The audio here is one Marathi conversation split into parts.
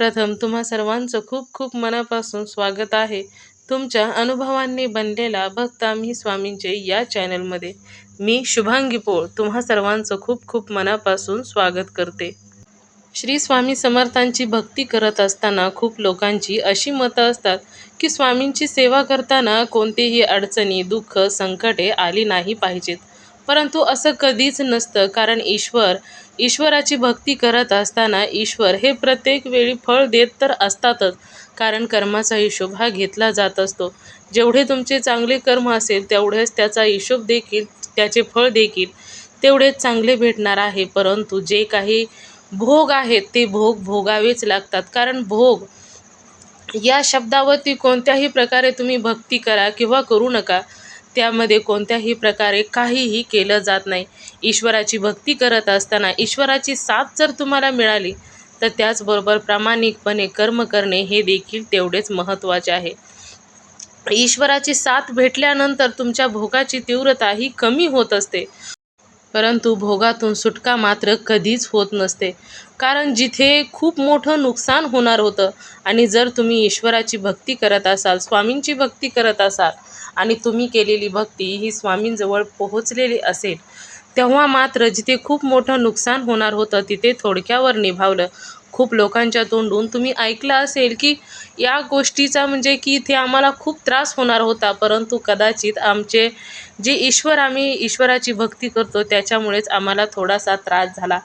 प्रथम तुम्हा सर्वांचं खूप खूप मनापासून स्वागत आहे. तुमच्या अनुभवांनी बनलेला भक्त आम्ही स्वामींचे या चॅनलमध्ये. मी शुभांगी पोळ तुम्हा सर्वांचं खूप खूप मनापासून स्वागत करते. श्री स्वामी समर्थांची भक्ती करत असताना खूप लोकांची अशी मतं असतात की स्वामींची सेवा करताना कोणतीही अडचणी दुःख संकटे आली नाही पाहिजेत. परंतु असं कधीच नसतं कारण ईश्वर ईश्वराची भक्ती करत असताना ईश्वर हे प्रत्येक वेळी फळ देत तर असतातच कारण कर्माचा हिशोब हा घेतला जात असतो. जेवढे तुमचे चांगले कर्म असेल तेवढेच त्याचा हिशोब देखील त्याचे फळ देखील तेवढेच चांगले भेटणार आहे. परंतु जे काही भोग आहेत ते भोग भोगावेच लागतात. कारण भोग या शब्दावरती कोणत्याही प्रकारे तुम्ही भक्ती करा किंवा करू नका त्यामध्ये कोणत्याही प्रकारे काहीही केलं जात नाही. ईश्वराची भक्ती करत असताना ईश्वराची साथ जर तुम्हाला मिळाली तर त्याचबरोबर प्रामाणिकपणे कर्म करणे हे देखील तेवढेच महत्त्वाचे आहे. ईश्वराची साथ भेटल्यानंतर तुमच्या भोगाची तीव्रता ही कमी होत असते. परंतु भोगातून सुटका मात्र कधीच होत नसते. कारण जिथे खूप मोठं नुकसान होणार होतं आणि जर तुम्ही ईश्वराची भक्ती करत असाल स्वामींची भक्ती करत असाल आणि तुम्ही केलेली भक्ती ही स्वामींजवळ पोहोचलेली असेल तेव्हा मात्र जिथे खूप मोठं नुकसान होणार होतं तिथे थोडक्यावर निभावलं. खूप लोकांच्या तोंडून तुम्ही ऐकलं असेल की या गोष्टीचा म्हणजे की इथे आम्हाला खूप त्रास होणार होता परंतु कदाचित आमचे जे ईश्वर आम्ही ईश्वराची भक्ती करतो त्याच्यामुळेच आम्हाला थोडासा त्रास झाला.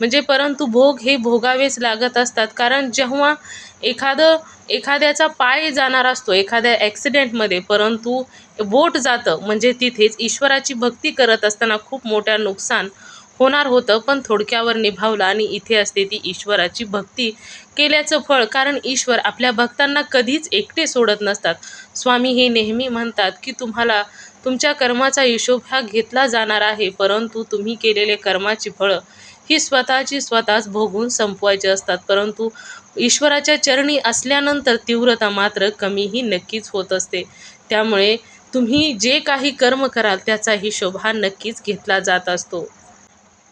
म्हणजे परंतु भोग हे भोगावेच लागत असतात कारण जेव्हा एखादं एखाद्याचा पाय जाणार असतो एखाद्या ॲक्सिडेंटमध्ये परंतु बोट जातं म्हणजे तिथेच ईश्वराची भक्ती करत असताना खूप मोठ्या नुकसान होणार होतं पण थोडक्यावर निभावलं आणि इथे असते ती ईश्वराची भक्ती केल्याचं फळ कारण ईश्वर आपल्या भक्तांना कधीच एकटे सोडत नसतात. स्वामी हे नेहमी म्हणतात की तुम्हाला तुमच्या कर्माचा हिशोब हा घेतला जाणार आहे परंतु तुम्ही केलेले कर्माची फळं ही स्वतःची स्वतःच भोगून संपवायची असतात. परंतु ईश्वराच्या चरणी असल्यानंतर तीव्रता मात्र कमीही नक्कीच होत असते. त्यामुळे तुम्ही जे काही कर्म कराल त्याचा हिशोब हा नक्कीच घेतला जात असतो.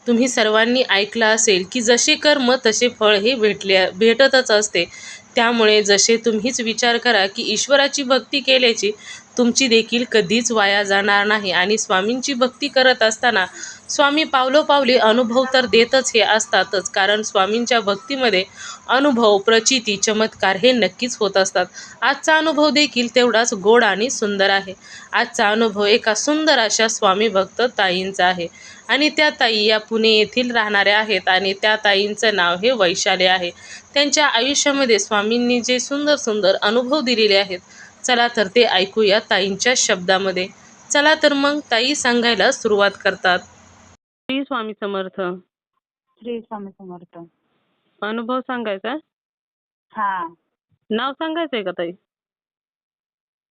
तुम्ही सर्वांनी ऐकलं असेल की जसे कर्म तसे फळ हे भेटले भेटतच असते. त्यामुळे जसे तुम्हीच विचार करा की ईश्वराची भक्ती केल्याची तुमची देखील कधीच वाया जाणार नाही. आणि स्वामींची भक्ती करत असताना स्वामी पावलोपावली अनुभव तर देतच हे असतातच. कारण स्वामींच्या भक्तीमध्ये अनुभव प्रचिती चमत्कार हे नक्कीच होत असतात. आजचा अनुभव देखील तेवढाच गोड आणि सुंदर आहे. आजचा अनुभव एका सुंदर अशा स्वामी भक्त ताईंचा आहे. आणि त्या ताई या पुणे येथील राहणाऱ्या आहेत आणि त्या ताईंचं नाव हे वैशाली आहे. त्यांच्या आयुष्यामध्ये स्वामींनी जे सुंदर सुंदर अनुभव दिलेले आहेत चला तर ते ऐकूया ताईंच्या शब्दामध्ये. चला तर मग ताई सांगायला सुरुवात करतात. श्री स्वामी समर्थ. श्री स्वामी समर्थ. अनुभव सांगायचा? हा. नाव सांगायचंय का ताई?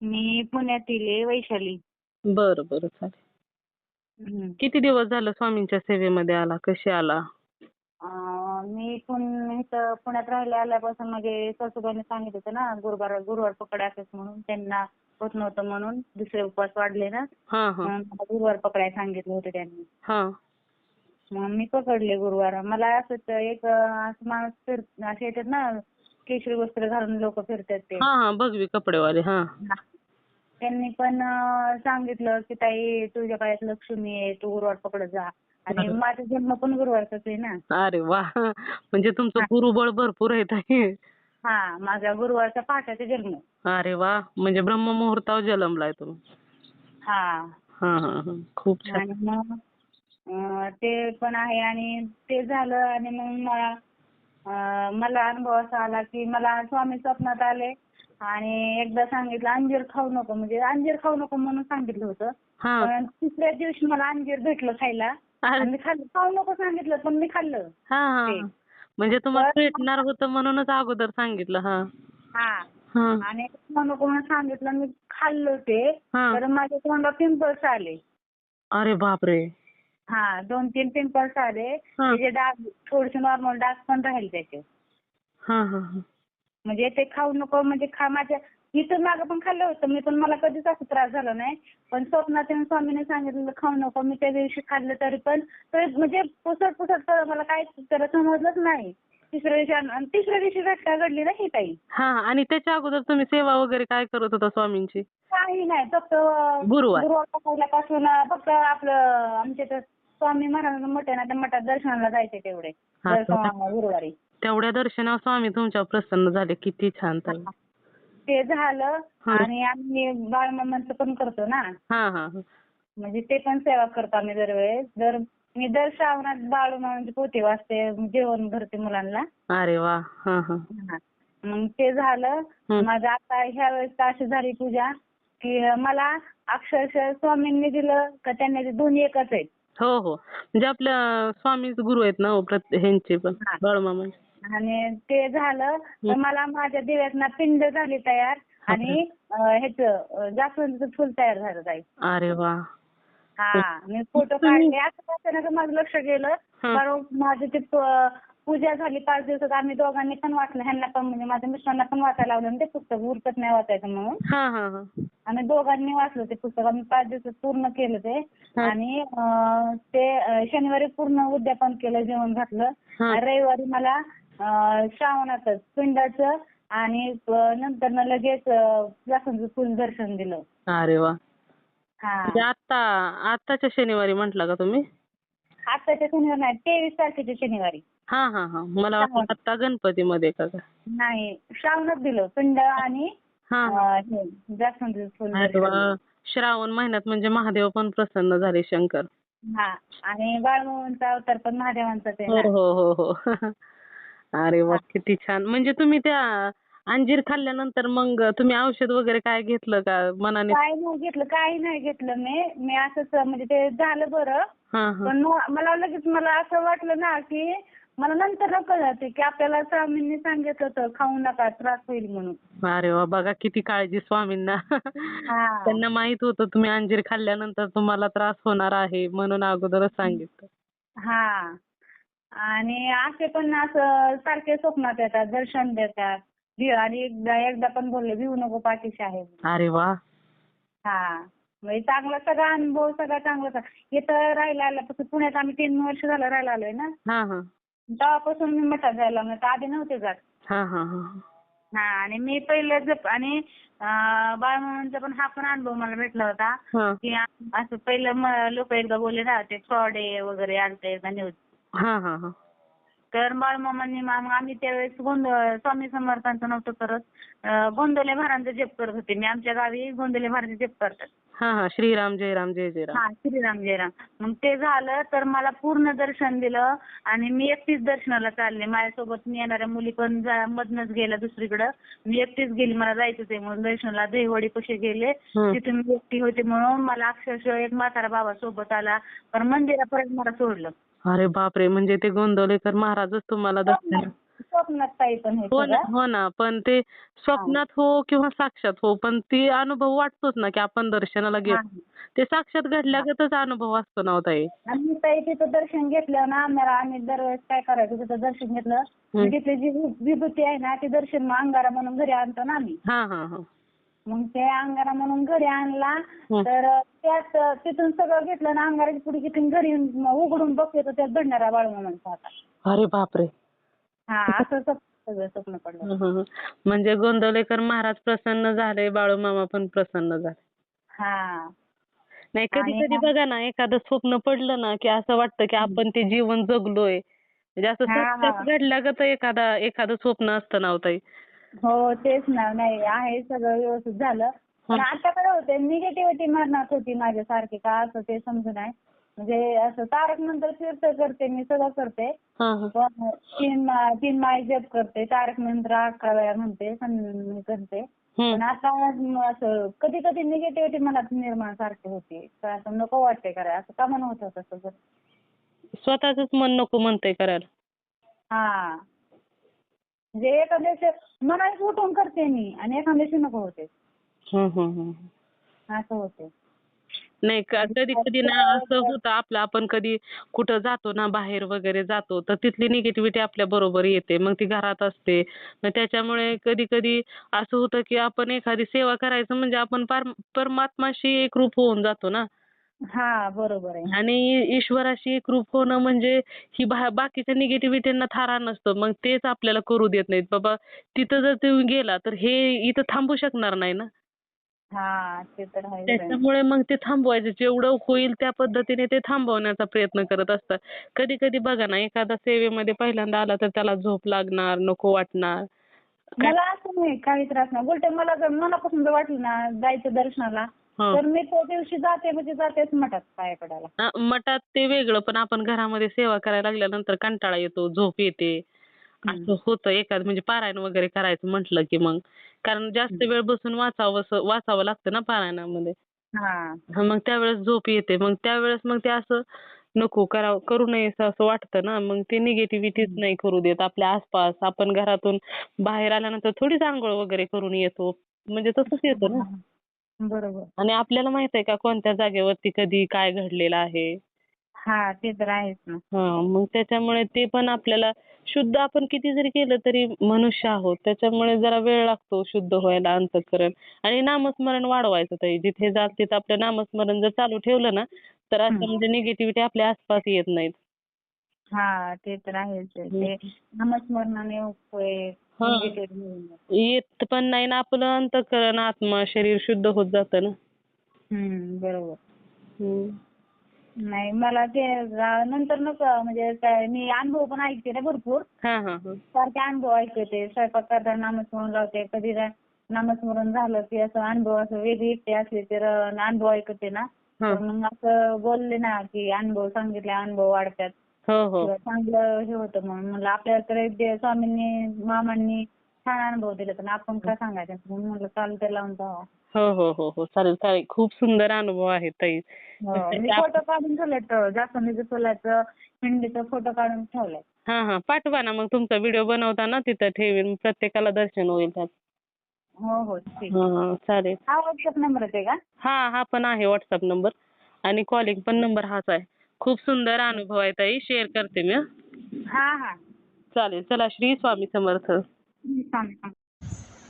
मी पुण्यातील आहे वैशाली. बरं बरं चालेल. हम्म. किती दिवस झालं स्वामींच्या सेवेमध्ये आला? कसे आला? अं, मी पण इथं पुण्यात राहायला आल्यापासून म्हणजे सासूबाईने सांगितलं होतं ना गुरुवार गुरुवार पकड असेच म्हणून. त्यांना होत नव्हतं म्हणून दुसरे उपवास वाढले ना. म्हणून मला गुरुवार पकडायला सांगितलं होतं त्यांनी. हा. मग मी पकडले गुरुवार. मला असंच एक असं माणूस फिर असे येतात ना केशरी वस्त्र घालून लोक फिरतात ते. हा भगवी कपडेवाले हा. त्यांनी पण सांगितलं की ताई तुझ्या पायात लक्ष्मी आहे. तू गुरुवार पकडत जा. आणि माझा जन्म पण गुरुवारचाच आहे ना. अरे वा. म्हणजे तुमचं गुरुबळ भरपूर आहे ताई. हा माझा गुरुवारचा पहाटाचा जन्म. अरे वा. म्हणजे ब्रह्ममुहूर्तावर जन्मलाय तुम्ही हा. हा हा हा. खूप छान. आणि मग अं, ते पण आहे आणि ते झालं आणि मग मला अं, मला अनुभव असा आला की मला स्वामी स्वप्नात आले आणि एकदा सांगितलं अंजीर खाऊ नको. म्हणजे अंजीर खाऊ नको म्हणून सांगितलं होतं. हा. पण तिसऱ्या दिवशी मला अंजीर भेटलं खायला. मी खाल्लं. खाऊ नको सांगितलं पण मी खाल्लं. हा हा. म्हणजे तुम्हाला भेटणार होतं म्हणूनच अगोदर सांगितलं हा. हा. हा. आणि मला कोणी सांगितलं मी खाल्लं ते. हा. तर माझ्या तोंडात पिंपल्स आले. अरे बापरे. हा दोन तीन पिंपल्स आले. हा. त्याचे डाग थोडेसे नॉर्मल डाग पण राहिले त्याचे. हा हा हा. म्हणजे ते खाऊ नको म्हणजे खा माझ्या इथं मागं पण खाल्लं होतं मी पण मला कधीच असं त्रास झाला नाही. पण स्वप्नात येऊन स्वामीने सांगितलं खाऊ नको मी त्या दिवशी खाल्लं तरी पण. तरी म्हणजे पुसट पुसट तर मला काय तर समजलंच नाही. तिसऱ्या दिवशी आणि तिसऱ्या दिवशी घटना घडली ना ही ताई. हा आणि त्याच्या अगोदर तुम्ही सेवा वगैरे काय करत होता स्वामींची? काही नाही फक्त गुरुवार. गुरुवार पहिल्यापासून फक्त आपलं आमच्या इथं स्वामी महाराजांचं मठ आहे ना त्या मठात दर्शनाला जायचे तेवढे. हा, दर सोमवार, गुरुवारी. तेवढ्या दर्शनावर स्वामी तुमच्यावर प्रसन्न झाले. किती छान ताई. ते झालं. आणि आम्ही बाळमामांचं पण करतो ना हा हा हा. म्हणजे ते पण सेवा करतो आम्ही दरवेळेस दर मी दर श्रावणात बाळूमामांची पोथी वाचते जेवण भरते मुलांना अरे वा हा हा हा. मग ते झालं हं. माझं आता ह्या वेळेस तर अशी झाली पूजा की मला अक्षरशः स्वामींनी दिलं का त्यांनी ते दोन्ही एकच आहेत हो हो म्हणजे आपल्या स्वामीच गुरु आहेत ना हो, प्रत- ह्यांचे पण हा. बाळूमामा आणि ते झालं तर मला माझ्या दिव्यातना पिंड झाली तयार आणि ह्याचं जास्वंदीचं फुल तयार झालं ताई. अरे वा. हा मी फोटो काढले. असं माझं लक्ष गेलं. कारण माझी ती पूजा झाली पाच दिवसात आम्ही दोघांनी पण वाचलं ह्यांना पण म्हणजे माझ्या मिस्टरांना पण वाचायला लावलं आणि ते पुस्तक उरकत नाही वाचायचं म्हणून. हा हा हा. आम्ही दोघांनी वाचलं ते पुस्तक. आम्ही पाच दिवसात पूर्ण केलं ते. हा. आणि अं, ते अं, शनिवारी पूर्ण उद्यापन केलं जेवण घातलं. हा. आणि रविवारी मला अं, श्रावणातच पिंडाचं आणि नंतर लगेच अं, जास्वंदीचं फुल दर्शन दिलं. अरे वा. हा. म्हणजे आता आताच्या शनिवारी म्हटला का तुम्ही? आताच्या शनिवार नाही तेवीस तारखेच्या शनिवारी. हा हा हा. मला वाटलं आता गणपतीमध्ये का काय नाही श्रावणात दिलं. पिंड आणि हा. अं, हे, जास्वंदीचं फुल अरे दर्शन वा. दिलं. श्रावण महिन्यात म्हणजे महादेव पण प्रसन्न झाले शंकर. हा. आणि बाळमोहनचा अवतार पण महादेवांचाच आहे हो ना. हो हो हो अरे वा किती छान. म्हणजे तुम्ही त्या अंजीर खाल्ल्यानंतर मग तुम्ही औषध वगैरे काय घेतलं का मनाने? काही नाही घेतलं काही नाही घेतलं मी. मी असंच म्हणजे ते झालं बरं. हा हा. पण मला लगेच मला असं वाटलं ना की मला नंतर कळलं की आपल्याला स्वामींनी सांगितलं होतं खाऊ नका त्रास होईल म्हणून. अरे वा बघा किती काळजी स्वामींना. हा. त्यांना माहीत होतं तुम्ही अंजीर खाल्ल्यानंतर तुम्हाला त्रास होणार आहे म्हणून अगोदरच सांगितलं. हा. आणि असे पण असं सारखे स्वप्नात येतात दर्शन देतात. आणि एकदा एकदा पण बोलले भिवू नको पाठीशी आहे अरे वा. हा. म्हणजे चांगला सगळा अनुभव सगळा चांगला इथं राहायला आल्यापासून पुण्यात आम्ही तीन वर्ष झालं राहायला आलोय ना. हा हा. तेव्हापासून मी मठात जायला लागलो तर आधी नव्हते जात. हा हा हा हा. आणि मी पहिले जप आणि अं, बाळमामांचा पण हा पण अनुभव मला भेटला होता. की असं पहिलं लोक एकदा बोलले ना ते फ्रॉड आहे वगैरे आलते एकदा न्यूज हा हा. तर बाळमामांनी मग आम्ही त्यावेळेस गोंद स्वामी समर्थांचं नव्हतं करत. गोंदवले महाराजांचा जप करत होते. मी आमच्या गावी गोंदवले महाराज जप करतात. हा हा. श्रीराम जय राम जय जय राम हा श्रीराम जयराम. मग ते झालं तर मला पूर्ण दर्शन दिलं आणि मी एकटीच दर्शनाला चालले. माझ्यासोबत मी येणाऱ्या मुली पण मधनच गेल्या दुसरीकडं. मी एकटीच गेली मला जायचंच आहे म्हणून दर्शनाला. दहीवडी कसे गेले. तिथून मी एकटी होते म्हणून मला अक्षरशः एक म्हातारा बाबा सोबत आला. पण मंदिरापर्यंत मला सोडलं. अरे बापरे म्हणजे ते गोंदवलेकर महाराजच तुम्हाला दर्शन स्वप्नात ताई पण हे हो ना सगळं. हो ना पण ते स्वप्नात हो किंवा साक्षात हो पण ती अनुभव वाटतोच ना की आपण दर्शनाला. गेलो ते साक्षात घडल्यागतच अनुभव असतो ना हो ताई आणि ताई तिथं दर्शन घेतलं ना आम्हाला आम्ही दरवेळेस काय करायचं तिथं दर्शन घेतलं. तिथली जी विभूती आहे ना ती दर्शन मग अंगारा म्हणून घरी आणतो ना आम्ही हा हा हा मग ते अंगारा म्हणून घरी आणला. तर त्यात तिथून सगळं घेतलं ना अंगाराची पुडी घेतली घरी येऊन मग उघडून बघते तर त्यात भंडारा बाळूमामांचा होता अरे बापरे. हा असं सगळं स्वप्न पडलं. म्हणजे गोंदवलेकर महाराज प्रसन्न झाले बाळूमामा पण प्रसन्न झाले. हा. नाही कधी आणि कधी बघा ना एखादं स्वप्न पडलं ना की असं वाटतं की आपण ते जीवन जगलोय. म्हणजे असं हा, हा. साक्षात घडल्यागत एखादा एखादं स्वप्न असतं ना हो ताई. हो तेच ना. नाही आहे सगळं व्यवस्थित झालं. पण आता काय होते निगेटिव्हिटी मरणात होती माझ्यासारखी का? असं ते समजू नाही म्हणजे असं तारक नंतर तीर्थ करते मी सगळं करते. हा हा. पण तीन तीन माळी जप करते तारक मंत्र अकरा वेळा म्हणते करते. पण आता असं कधी कधी निगेटिव्हिटी मनात निर्माण सारखी होती असं नको वाटते करायला. असं का म्हणत होतं तसं स्वतःच मन नको म्हणतंय करायला. हा. म्हणजे एखाद्या दिवशी मनानेच उठून करते मी आणि एखाद्या दिवशी नको होते. असं होते. नाही कधी कधी ना असं होतं आपलं आपण कधी कुठं जातो ना बाहेर वगैरे जातो तर तिथली निगेटिव्हिटी आपल्या बरोबर येते मग ती घरात असते. मग त्याच्यामुळे कधी कधी असं होतं की आपण एखादी सेवा करायचं म्हणजे आपण पार परमात्माशी एकरूप होऊन जातो ना. आणि ईश्वराशी एकरूप होणं म्हणजे ही बाकीच्या निगेटिव्हिटींना थारा नसतं. मग तेच आपल्याला करू देत नाहीत. बाबा तिथं जर तुम्ही गेला तर हे इथं थांबू शकणार नाही ना. त्याच्यामुळे मग ते थांबवायचं. जेवढं होईल त्या पद्धतीने ते थांबवण्याचा प्रयत्न करत असतात. कधी कधी बघा ना एखादा सेवेमध्ये पहिल्यांदा आला तर त्याला झोप लागणार नको वाटणार. मला असं नाही काही त्रास नाही. उलट मला जर मनापासून जर वाटलं ना जायचं दर्शनाला. तर मी त्या दिवशी जाते म्हणजे जातेच मठात पाया पडायला अ, मठात ते वेगळं पण आपण घरामध्ये सेवा करायला लागल्यानंतर कंटाळा येतो झोप येते. असं होतं एखाद म्हणजे पारायण वगैरे करायचं म्हटलं की मग. कारण जास्त वेळ बसून वाचावं वाचावं लागतं ना पारायणामध्ये. हा. हा, मग त्यावेळेस झोप येते मग त्यावेळेस मग ते असं नको करावं करू नये असं असं वाटतं ना. मग ते निगेटिव्हिटीच नाही करू देत आपल्या आसपास. आपण घरातून बाहेर आल्यानंतर थोडीच आंघोळ वगैरे करून येतो. म्हणजे तसंच येतं ना. बरोबर. आणि आपल्याला माहीत आहे का कोणत्या जागेवरती कधी काय घडलेलं आहे? हा ते तर आहेच ना. हा मग त्याच्यामुळे ते पण आपल्याला शुद्ध आपण किती जरी केलं तरी मनुष्य आहोत. त्याच्यामुळे जरा वेळ लागतो शुद्ध व्हायला अंतःकरण. आणि नामस्मरण वाढवायचं ताई. जिथे जाल तिथं आपलं नामस्मरण जर चालू ठेवलं ना तर असं. म्हणजे निगेटिव्हिटी आपल्या आसपास येत नाहीत. हा ते तर आहेच आहे. ते नामस्मरणाने उपयोग हा. जातं. येत पण नाही ना आपलं अंतःकरण आत्मा शरीर शुद्ध होत जातं ना हम्म बरोबर. नाही मला ते नंतर नको म्हणजे काय मी अनुभव पण ऐकते ना भरपूर हा हा हा सारखे अनुभव ऐकते स्वयंपाक करताना नामस्मरण लावते कधी नामस्मरण झालं की असं अनुभव असं वेगळी एकटी असली तर अनुभव ऐकते ना. तर मग असं बोलले ना की अनुभव सांगितले अनुभव वाढतात चांगलं हे होतं म्हणून म्हणलं आपल्याकडे ते स्वामींनी मामांनी छान अनुभव दिले तर आपण काय सांगायचं? म्हणून म्हणलं चालू ते लावून जावं. हो हो हो हो. चालेल चालेल. खूप सुंदर अनुभव आहे ताई. हो, मी फोटो काढून ठेवलेत जास्वंदीचं फुलाचं हिंडीचं फोटो काढून ठेवलाय हा हा. पाठवा ना मग तुमचा व्हिडिओ बनवताना तिथं ठेवीन. प्रत्येकाला दर्शन होईल त्यात. हो हो ठीक. हा हा चालेल. हा व्हॉट्सअप नंबर आहे का? हा हा पण आहे व्हॉट्सअप नंबर आणि कॉलिंग पण नंबर हाच आहे. खूप सुंदर अनुभव आहे ताई. शेअर करते मी हं. हा चालेल. चला श्री स्वामी समर्थ.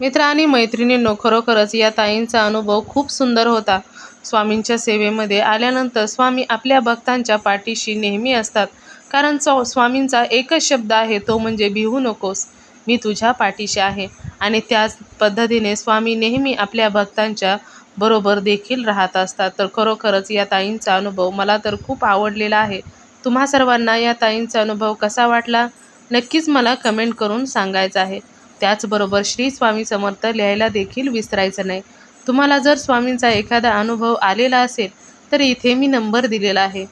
मित्र आणि मैत्रिणींनो खरोखरच या ताईंचा अनुभव खूप सुंदर होता. स्वामींच्या सेवेमध्ये आल्यानंतर स्वामी आपल्या भक्तांच्या पाठीशी नेहमी असतात. कारण स्व स्वामींचा एकच शब्द आहे तो म्हणजे भिवू नकोस. मी तुझ्या पाठीशी आहे. आणि त्याच पद्धतीने स्वामी नेहमी आपल्या भक्तांच्या बरोबर देखील राहत असतात. तर खरोखरच या ताईंचा अनुभव मला तर खूप आवडलेला आहे. तुम्हा सर्वांना या ताईंचा अनुभव कसा वाटला? नक्कीच मला कमेंट करून सांगायचं आहे. त्याचबरोबर श्री स्वामी समर्थ लिहायला देखील विसरायचं नाही. तुम्हाला जर स्वामींचा एखादा अनुभव आलेला असेल तर इथे मी नंबर दिलेला आहे.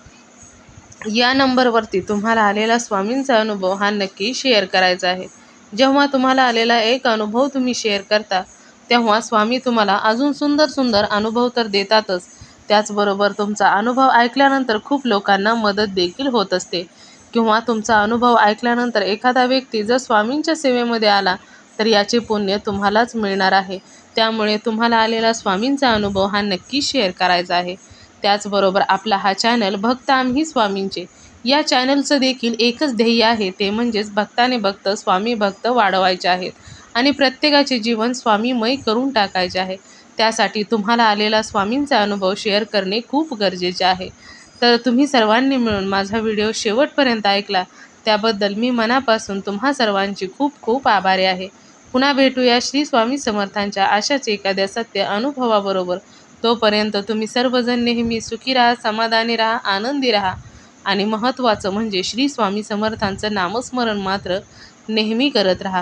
या नंबरवरती तुम्हाला आलेला स्वामींचा अनुभव हा नक्की शेअर करायचा आहे. जेव्हा तुम्हाला आलेला एक अनुभव तुम्ही शेअर करता तेव्हा स्वामी तुम्हाला अजून सुंदर सुंदर अनुभव तर देतातच. त्याचबरोबर तुमचा अनुभव ऐकल्यानंतर खूप लोकांना मदत देखील होत असते. किंवा तुमचा अनुभव ऐकल्यानंतर एखादा व्यक्ती जर स्वामींच्या सेवेमध्ये आला तर याचे पुण्य तुम्हालाच मिळणार आहे. त्यामुळे तुम्हाला आलेला स्वामींचा अनुभव हा नक्की शेअर करायचा आहे. त्याचबरोबर आपला हा चॅनल भक्त आम्ही स्वामींचे. या चॅनलचं देखील एकच ध्येय आहे ते म्हणजेच भक्ताने भक्त स्वामी भक्त वाढवायचे आहेत. आणि प्रत्येकाचे जीवन स्वामीमय करून टाकायचे आहे. त्यासाठी तुम्हाला आलेला स्वामींचा अनुभव शेअर करणे खूप गरजेचे आहे. तर तुम्ही सर्वांनी मिळून माझा व्हिडिओ शेवटपर्यंत ऐकला. त्याबद्दल मी मनापासून तुम्हा सर्वांची खूप खूप आभारी आहे. पुन्हा भेटूया श्री स्वामी समर्थांच्या अशाच एखाद्या सत्य अनुभवाबरोबर. तोपर्यंत तुम्ही सर्वजण नेहमी सुखी राहा समाधानी राहा आनंदी राहा. आणि महत्त्वाचं म्हणजे श्री स्वामी समर्थांचं नामस्मरण मात्र नेहमी करत राहा.